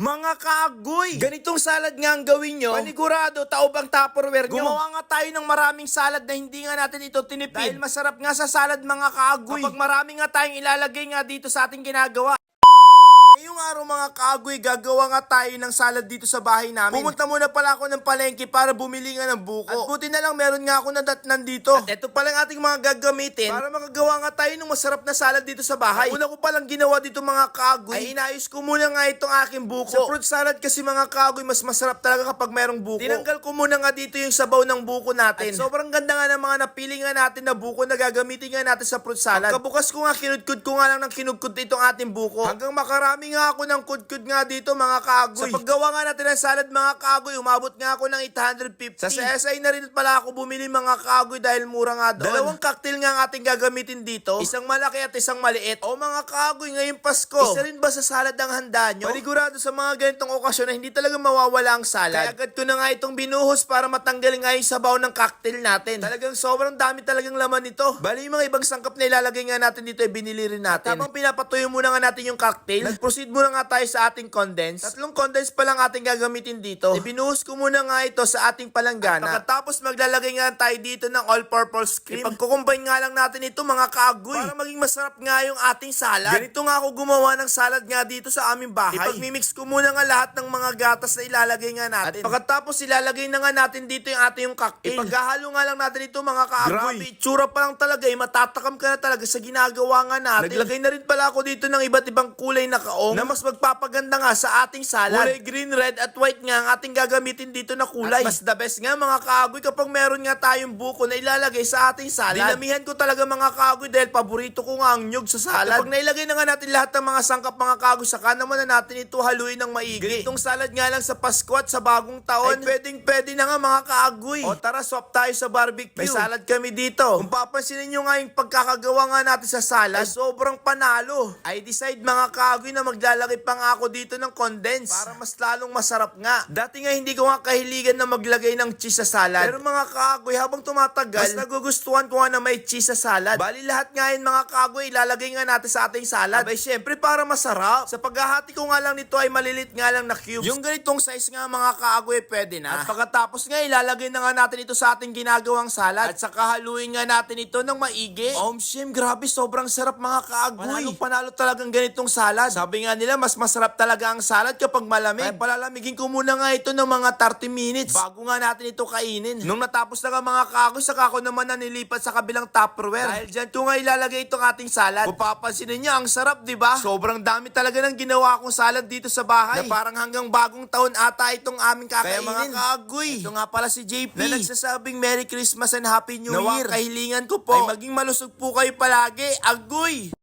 Mga kaagoy! Ganitong salad nga ang gawin nyo. Panigurado, taob ang tupperware nyo. Gumawa nga tayo ng maraming salad na hindi nga natin ito tinipid. Dahil masarap nga sa salad mga kaagoy. Kapag marami nga tayong ilalagay nga dito sa ating ginagawa. Ngayong araw mga kaagoy, gagawa nga tayo ng salad dito sa bahay namin. Pumunta muna pala ako ng palengke para bumili nga ng buko. At buti na lang meron nga ako nadatnan dito. At ito pala ang ating mga gagamitin para makagawa nga tayo ng masarap na salad dito sa bahay. Una ko palang ginawa dito mga kaagoy, ay inayos ko muna nga itong aking buko. Sa fruit salad kasi mga kaagoy, mas masarap talaga kapag merong buko. Tinanggal ko muna nga dito yung sabaw ng buko natin. At sobrang ganda nga ng mga napili nga natin na buko na gagamitin nga natin sa fruit salad. Pagkabukas ko nga, kinudkud ko nga lang ng kinudkud itong ating buko. Hanggang makarami nga ako ng kudkud nga dito mga kaagoy. Sa paggawa nga natin ng salad mga kaagoy, umabot nga ako ng 850. Sa CSI na rin pala ako bumili mga kaagoy dahil mura nga doon. Dalawang cocktail nga ang ating gagamitin dito. Isang malaki at isang maliit. O mga kaagoy, ngayong Pasko, isa rin ba sa salad ang handa nyo? Panigurado sa mga ganitong okasyon na hindi talaga mawawala ang salad. Kaya agad ko na nga itong binuhos para matanggal nga yung sabaw ng cocktail natin. Talagang sobrang dami talagang laman nito. Bali yung mga ibang sangkap na ilalagay nga natin dito ay binili rin natin. Tapos pinapatuyo muna nga natin yung cocktail. Nag-proceed muna nga tayo sa ating condense. Tatlong condense pa lang ating gagamitin dito. Ibinuhos ko muna nga ito sa ating palanggana. At pagkatapos maglalagay nga tayo dito ng all-purpose cream. Ipagkukumbine nga lang natin ito mga kaagoy. Para maging masarap nga yung ating salad. Ganito nga ako gumawa ng salad nga dito sa aming bahay. Ipagmimix ko muna nga lahat ng mga gatas na ilalagay nga natin. At pagkatapos ilalagay na nga natin dito yung ating yung cocktail. Ipaghahalo nga lang natin ito mga kaagoy. Grabe, itsura pa lang talaga eh. Matatakam ka na talaga sa ginagawa nga natin. Naglagay na rin pala ako dito ng iba't ibang kulay na kaong na mas magpapaganda nga sa ating salad. Kulay green, red at white nga ang ating gagamitin dito na kulay. At mas the best nga mga kaagoy kapag meron nga tayong buko na ilalagay sa ating salad. Dinamihan ko talaga mga kaagoy dahil paborito ko nga ang nyug sa salad. Kapag nailagay na nga natin lahat ng mga sangkap mga kaagoy, saka naman na natin ito haluin ng maigi. Ganitong salad nga lang sa Pasko at sa bagong taon. Ay pwedeng pwede na nga mga kaagoy. O tara, swap tayo sa barbecue. May salad kami dito. Kung papansinin nyo nga yung pagkakagawa nga natin sa salad, ay sobrang panalo. I decide mga kaagoy na maglalagay pa nga ako dito ng condense para mas lalong masarap nga. Dati nga hindi ko nga kahiligan na maglagay ng cheese sa salad. Pero mga kaagoy, habang tumatagal, mas nagugustuhan ko nga na may cheese sa salad. Bali lahat nga yun mga kaagoy, ilalagay nga natin sa ating salad. Abay syempre para masarap. Sa paghahati ko nga lang nito ay malilit nga lang na cubes. Yung ganitong size nga mga kaagoy, pwede na. At pagkatapos nga, ilalagay na nga natin ito sa ating ginagawang salad. At saka haluin nga natin ito ng maigi. Om Shem, grabe, sobrang sarap mga kaagoy. Panalo, panalo talagang ganitong salad. Sabi nga nila, mas masarap talaga ang salad kapag malamig. Ay, palalamigin ko muna nga ito ng mga 30 minutes bago nga natin ito kainin. Nung natapos na nga mga kaagoy, saka ako naman na nilipat sa kabilang tupperware. Dahil dyan ko nga ilalagay itong ating salad. Kung papansinin niya, ang sarap, di ba? Sobrang dami talaga ng ginawa kong salad dito sa bahay. Na parang hanggang bagong taon ata itong aming kakainin. Kaya mga kaagoy, ito nga pala si JP na nagsasabing Merry Christmas and Happy New Year. kahilingan ko po ay maging malusog po kayo palagi. Agoy!